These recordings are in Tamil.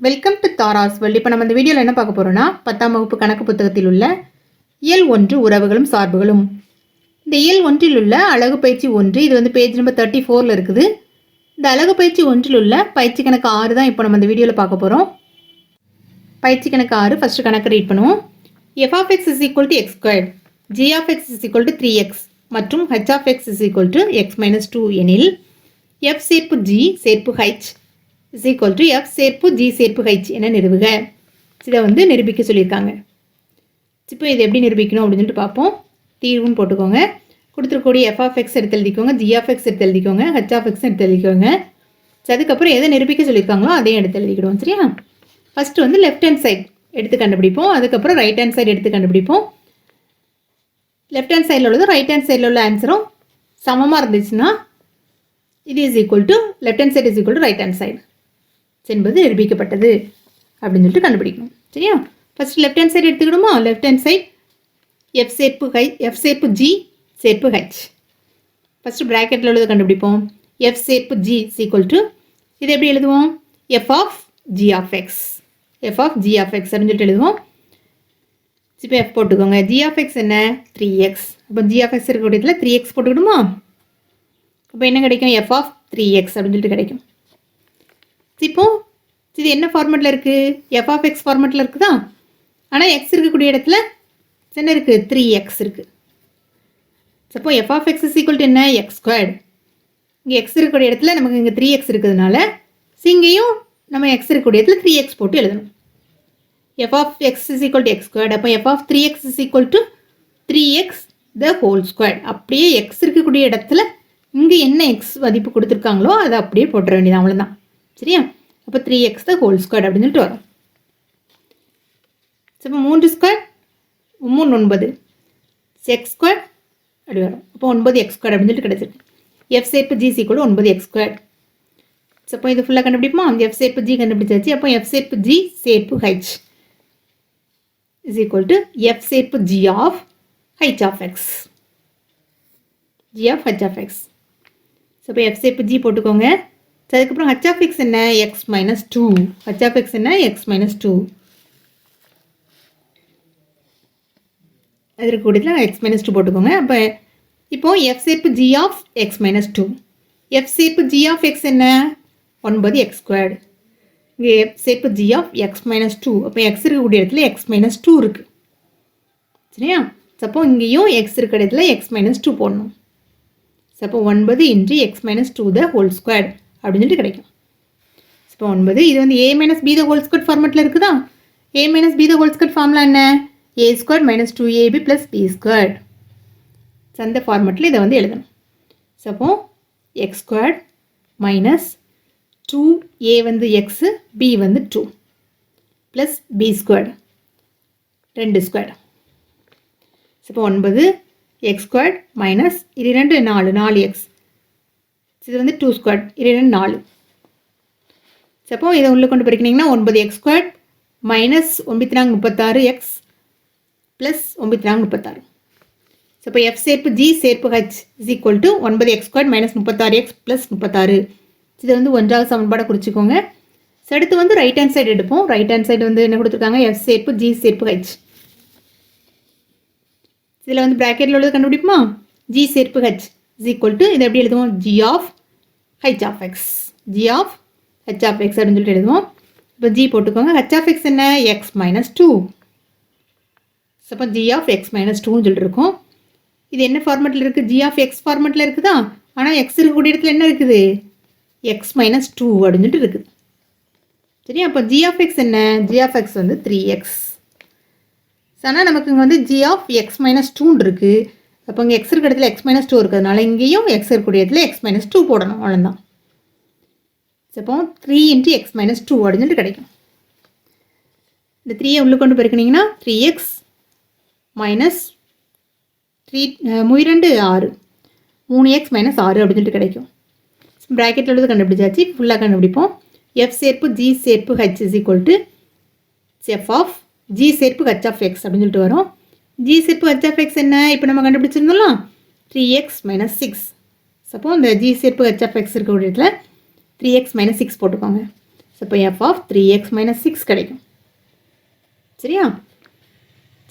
வெல்கம் டு தாராஸ் வெல்டி இப்போ நம்ம இந்த வீடியோவில் என்ன பார்க்க போகிறோம்னா பத்தாம் வகுப்பு கணக்கு புத்தகத்தில் உள்ள இயல் ஒன்று உறவுகளும் சார்புகளும். இந்த இயல் ஒன்றில் உள்ள அழகு பயிற்சி ஒன்று இது வந்து பேஜ் நம்பர் தேர்ட்டி ஃபோரில் இருக்குது. இந்த அழகு பயிற்சி ஒன்றில் உள்ள பயிற்சி கணக்கு ஆறு தான் இப்போ நம்ம இந்த வீடியோவில் பார்க்க போகிறோம் பயிற்சி கணக்கு ஆறு ஃபஸ்ட்டு கணக்கு ரீட் பண்ணுவோம். F of X is equal to X squared G of X is equal to three X மற்றும் H of X is equal to X minus two எனில் எஃப் சேர்ப்பு ஜி சேர்ப்பு H is equal to F சேர்ப்பு ஜி சேர்ப்பு ஹைச் என நிறுவுக. இதை வந்து நிரூபிக்க சொல்லியிருக்காங்க. இப்போ இதை எப்படி நிரூபிக்கணும் அப்படின்னு சொல்லிட்டு பார்ப்போம். தீர்வுன்னு போட்டுக்கோங்க. கொடுத்துருக்கூடிய எஃப் ஆஃப் எக்ஸ் எடுத்து எழுதிக்கோங்க. ஜி ஆஃப் எக்ஸ் எடுத்து எழுதிக்கோங்க. ஹெச் ஆஃப் எக்ஸ் எடுத்து எழுதிக்கோங்க. ஸோ அதுக்கப்புறம் எதை நிரூபிக்க சொல்லியிருக்காங்களோ அதையும் எடுத்து எழுதிக்கிடுவோம் சரியா? ஃபஸ்ட்டு வந்து லெஃப்ட் ஹேண்ட் சைட் எடுத்து கண்டுபிடிப்போம். அதுக்கப்புறம் ரைட் ஹேண்ட் சைடு எடுத்து கண்டுபிடிப்போம். லெஃப்ட் ஹேண்ட் சைடில் உள்ளது ரைட் ஹேண்ட் சைடில் உள்ள ஆன்சரும் சமமாக இருந்துச்சுன்னா இது is equal to left hand side is equal to right hand side என்பது நிரூபிக்கப்பட்டது அப்படின்னு சொல்லிட்டு கண்டுபிடிக்கணும். சரியா? ஃபர்ஸ்ட் லெஃப்ட் ஹேண்ட் சைடு எடுத்துக்கிடுமா? லெஃப்ட் ஹேண்ட் சைட் எஃப் சேப்பு ஹை எஃப் சேப்பு ஜி சேர்ப்பு ஹெச் ஃபஸ்ட்டு ப்ராக்கெட்டில் உள்ளதை கண்டுபிடிப்போம். எஃப் சேர்ப்பு ஜி ஈக்குவல் டு இது எப்படி எழுதுவோம்? F of G of X F of G of X அப்படின்னு சொல்லிட்டு எழுதுவோம். இப்போ எஃப் போட்டுக்கோங்க. ஜி ஆஃப் எக்ஸ் என்ன? த்ரீ எக்ஸ் அப்போ ஜி ஆஃப் எக்ஸ் இருக்கக்கூடியதில் த்ரீ எக்ஸ் போட்டுக்கணுமா அப்போ என்ன கிடைக்கும்? எஃப் ஆஃப் த்ரீ எக்ஸ் அப்படின்னு சொல்லிட்டு கிடைக்கும். இப்போ இது என்ன ஃபார்மெட்டில் இருக்குது எஃப் ஆஃப் எக்ஸ் ஃபார்மெட்டில் இருக்குதா? ஆனால் எக்ஸ் இருக்கக்கூடிய இடத்துல என்ன இருக்குது த்ரீ எக்ஸ் இருக்குது சப்போ F of X is equal to என்ன? எக்ஸ் ஸ்கொயர்டு இங்கே எக்ஸ் இருக்கக்கூடிய இடத்துல நமக்கு இங்கே த்ரீ எக்ஸ் இருக்கிறதுனால சிங்கையும் இங்கேயும் நம்ம எக்ஸ் இருக்கக்கூடிய இடத்துல த்ரீ எக்ஸ் போட்டு எழுதணும். F of X is equal to X squared அப்போ F of three X is equal to three X the whole square அப்படியே எக்ஸ் இருக்கக்கூடிய இடத்துல இங்கே என்ன எக்ஸ் மதிப்பு கொடுத்துருக்காங்களோ அதை அப்படியே போட்டுற வேண்டியது அவ்வளோதான் சரியா அப்போ three X the whole square அப்படின்னு சொல்லிட்டு வரும் இப்போ மூன்று ஸ்கொயர் மூணு ஒன்பது எக்ஸ் ஸ்கொயர் அப்படி வரும் அப்போ ஒன்பது எக்ஸ் ஸ்கொயர் அப்படின்னு சொல்லிட்டு கிடச்சிருக்கு எஃப் சேர்ப்பு ஜி கூட ஒன்பது எக்ஸ் ஸ்கொயர் ஸோ அப்போ இது ஃபுல்லாக கண்டுபிடிப்போமா எஃப் சேர்ப்பு ஜி கண்டுபிடிச்சாச்சு அப்போ எஃப் சேர்ப்பு ஜி சேர்ப்பு H is equal to F சேர்ப்பு G of H of X G of H of X so இப்போ எஃப் சேர்ப்பு ஜி போட்டுக்கோங்க ஸோ அதுக்கப்புறம் ஹச் ஆஃப் எக்ஸ் என்ன? X minus two H of X என்ன? எக்ஸ் மைனஸ் டூ அதற்கு இருக்கக்கூடியதில் எக்ஸ் மைனஸ் டூ போட்டுக்கோங்க. அப்போ இப்போ எஃப் சேர்ப்பு G of X minus two F சேர்ப்பு ஜி ஆஃப் எக்ஸ் என்ன? ஒன்பது எக்ஸ் ஸ்கொயர்டு இங்கே எஃப் சேர்ப்பு G of X minus two அப்போ எக்ஸ் இருக்கக்கூடிய இடத்துல எக்ஸ் மைனஸ் டூ இருக்குது சரியா? சப்போ இங்கேயும் எக்ஸ் இருக்கிற இடத்துல எக்ஸ் மைனஸ் டூ போடணும். சப்போ ஒன்பது into X minus two the whole square அப்படின்னு சொல்லிட்டு கிடைக்கும். இப்போ ஒன்பது இது வந்து A minus B the whole square ஃபார்மெட்டில் இருக்குதா? A minus B the whole square ஃபார்ம்லாம் என்ன? A square minus two AB plus B square சந்த அந்த ஃபார்மெட்டில் இதை வந்து எழுதணும். So X square minus two A வந்து எக்ஸு பி வந்து டூ ப்ளஸ் பி ஸ்கொயர் ரெண்டு ஸ்கொயர் இப்போ ஒன்பது எக்ஸ் ஸ்கொயர் மைனஸ் இது ரெண்டு நாலு நாலு எக்ஸ் இது வந்து டூ ஸ்கொயர் இரண்டு நாலு. சப்போ இதை உள்ளே கொண்டு பிரிக்கினீங்கன்னா ஒன்பது எக்ஸ் ஸ்கொயர் மைனஸ் ஒம்பத்தி நான்கு முப்பத்தாறு எக்ஸ் ப்ளஸ் ஒம்பத்தி நான்கு முப்பத்தாறு. ஸோ இப்போ எஃப் சேர்ப்பு ஜி சேர்ப்பு ஹெச் இஸ் ஈக்குவல் டு ஒன்பது எக்ஸ் ஸ்கொயர் மைனஸ் முப்பத்தாறு எக்ஸ் ப்ளஸ் முப்பத்தாறு. இதை வந்து ஒன்றாவது சமன்பாடை குறிச்சிக்கோங்க. ஸோ அடுத்து வந்து ரைட் ஹேண்ட் சைடு எடுப்போம். ரைட் ஹேண்ட் சைடு வந்து என்ன கொடுத்துருக்காங்க? எஃப் சேர்ப்பு ஜி சேர்ப்பு ஹெச் இதில் வந்து ப்ராக்கெட்டில் உள்ளது கண்டுபிடிப்போமா? ஜி சேர்ப்பு ஹெச் இஸ் ஈக்குவல் டு இதை எப்படி எழுதுவோம்? G of H of X G of H of X அப்படின்னு சொல்லிட்டு எழுதுவோம். இப்போ ஜி போட்டுக்கோங்க. ஹெச் ஆஃப் எக்ஸ் என்ன? எக்ஸ் மைனஸ் டூ ஸோ அப்போ ஜி ஆஃப் எக்ஸ் மைனஸ் டூன்னு சொல்லிட்டு இருக்கோம் இது என்ன ஃபார்மெட்டில் இருக்குது ஜி ஆஃப் எக்ஸ் ஃபார்மெட்டில் இருக்குதா? ஆனால் எக்ஸ் இருக்கக்கூடிய இடத்துல என்ன இருக்குது? எக்ஸ் மைனஸ் டூ அப்படின்னு சொல்லிட்டு இருக்குது. சரி அப்போ ஜி ஆஃப் எக்ஸ் என்ன? ஜி ஆஃப் எக்ஸ் வந்து த்ரீ எக்ஸ் ஆனால் நமக்கு இங்கே வந்து ஜி ஆஃப் எக்ஸ் மைனஸ் டூன்னு இருக்குது அப்போ இங்கே எக்ஸ் இருக்கிற இடத்துல எக்ஸ் மைனஸ் டூ இருக்கிறதுனால இங்கேயும் எக்ஸ் இருக்கக்கூடிய இடத்துல எக்ஸ் மைனஸ் டூ போடணும். அவ்வளோதான் அப்போ three into X minus two அப்படின்னு கிடைக்கும். இந்த த்ரீயை உள்ளே கொண்டு பெருக்கினீங்கன்னா த்ரீ எக்ஸ் மைனஸ் த்ரீ முயிரெண்டு ஆறு. மூணு எக்ஸ் மைனஸ் ஆறு அப்படின்னு கிடைக்கும். ப்ராக்கெட்டில் உள்ளது கண்டுபிடிச்சாச்சு. ஃபுல்லாக கண்டுபிடிப்போம். எஃப் சேர்ப்பு ஜி சேர்ப்பு H is equal to F of G சேர்ப்பு ஹெச் ஆஃப் எக்ஸ் அப்படின்னு சொல்லிட்டு வரும். ஜி சேர்ப்பு ஹெச் எக்ஸ் என்ன? இப்போ நம்ம கண்டுபிடிச்சிருந்தோம்ல த்ரீ எக்ஸ் மைனஸ் சிக்ஸ் சப்போ இந்த ஜி சேர்ப்பு ஹெச் ஆஃப் எக்ஸ் இருக்கக்கூடிய இடத்துல த்ரீ எக்ஸ் மைனஸ் சிக்ஸ் போட்டுக்கோங்க. சப்போ F of three X minus six கிடைக்கும். சரியா?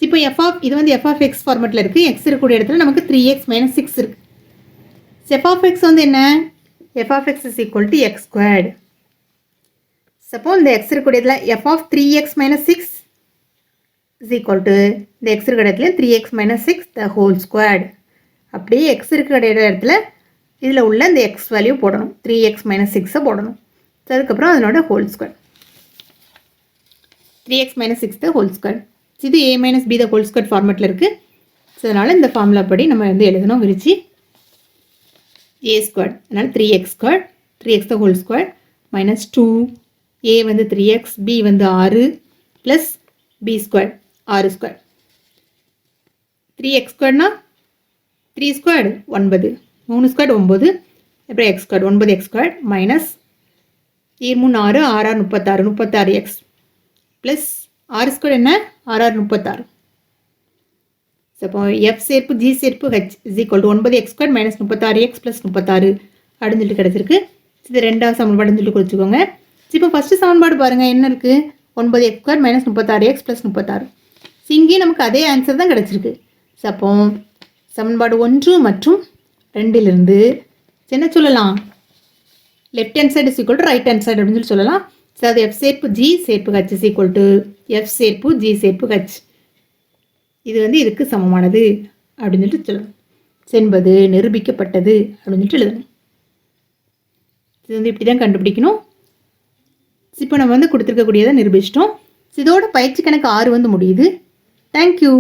இப்போ எஃப் ஆஃப் இது வந்து எஃப் ஆஃப் எக்ஸ் ஃபார்மெட்டில் இருக்குது எக்ஸ் இருக்கக்கூடிய இடத்துல நமக்கு த்ரீ எக்ஸ் மைனஸ் சிக்ஸ் இருக்குது எஃப் ஆஃப் எக்ஸ் வந்து என்ன? F of X is equal to X squared சப்போ இந்த எக்ஸ் இருக்கக்கூடிய இதில் F of three X minus six is equal to இந்த எக்ஸ் இருக்கிற இடத்துல three X minus six the whole squared அப்படியே எக்ஸ் இருக்கிற இடத்துல இதில் உள்ள இந்த எக்ஸ் வேல்யூ போடணும். த்ரீ எக்ஸ் மைனஸ் சிக்ஸை போடணும். ஸோ அதுக்கப்புறம் அதனோட whole square three X minus six the whole square இது A minus B the whole square ஃபார்மெட்டில் இருக்குது ஸோ அதனால் இந்த ஃபார்முலா படி நம்ம வந்து எழுதணும் விரிச்சு. ஏ ஸ்கொயர் அதனால் three X square three X the whole square minus two A வந்து த்ரீ எக்ஸ் பி வந்து ஆறு ப்ளஸ் பி ஸ்கொயர் ஆறு ஸ்கொயர் த்ரீ எக்ஸ் ஸ்கொயர்னா த்ரீ ஸ்கொயர்டு ஒன்பது மூணு ஸ்கொயர்டு ஒம்பது அப்புறம் எக்ஸ் ஸ்கொயர்டு ஒன்பது எக்ஸ் ஸ்கொயர் மைனஸ் ஏ மூணு ஆறு ஆறாறு முப்பத்தாறு முப்பத்தாறு எக்ஸ் ப்ளஸ் ஆறு ஸ்கொயர் என்ன? ஆறாறு முப்பத்தாறு. ஸோ அப்போ எஃப் சேர்ப்பு ஜி சேர்ப்பு ஹெச் இஸ் ஈக்குவல் டு ஒன்பது எக்ஸ் ஸ்கொயர் மைனஸ் முப்பத்தாறு எக்ஸ் ப்ளஸ் முப்பத்தாறு அப்படின்னு சொல்லிட்டு கிடச்சிருக்கு இது ரெண்டாவது சமன்பாடுன்னு சொல்லி குறிச்சிக்கோங்க இப்போ ஃபஸ்ட்டு சமன்பாடு பாருங்கள் என்ன இருக்குது ஒன்பது எக்ஸ் ஸ்கொயர் மைனஸ் முப்பத்தாறு எக்ஸ் ப்ளஸ் முப்பத்தாறு. ஸோ இங்கேயும் நமக்கு அதே ஆன்சர் தான் கிடச்சிருக்கு. அப்போ சமன்பாடு ஒன்று மற்றும் ரெண்டிலிருந்து என்ன சொல்லலாம்? Left hand side is equal to right hand side அப்படின்னு சொல்லி சொல்லலாம். ஸோ அது எஃப் சேர்ப்பு ஜி சேர்ப்பு H is equal to F சேர்ப்பு ஜி சேர்ப்பு ஹச் இது வந்து இதுக்கு சமமானது அப்படின்னு சொல்லிட்டு சொல்லணும் என்பது நிரூபிக்கப்பட்டது அப்படின்னு சொல்லிட்டு எழுதணும். இது வந்து இப்படி தான் கண்டுபிடிக்கணும் இப்போ நம்ம வந்து கொடுத்துருக்கக்கூடியதை நிரூபிச்சிட்டோம். இதோட பயிற்சி கணக்கு ஆறு வந்து முடியுது. தேங்க்யூ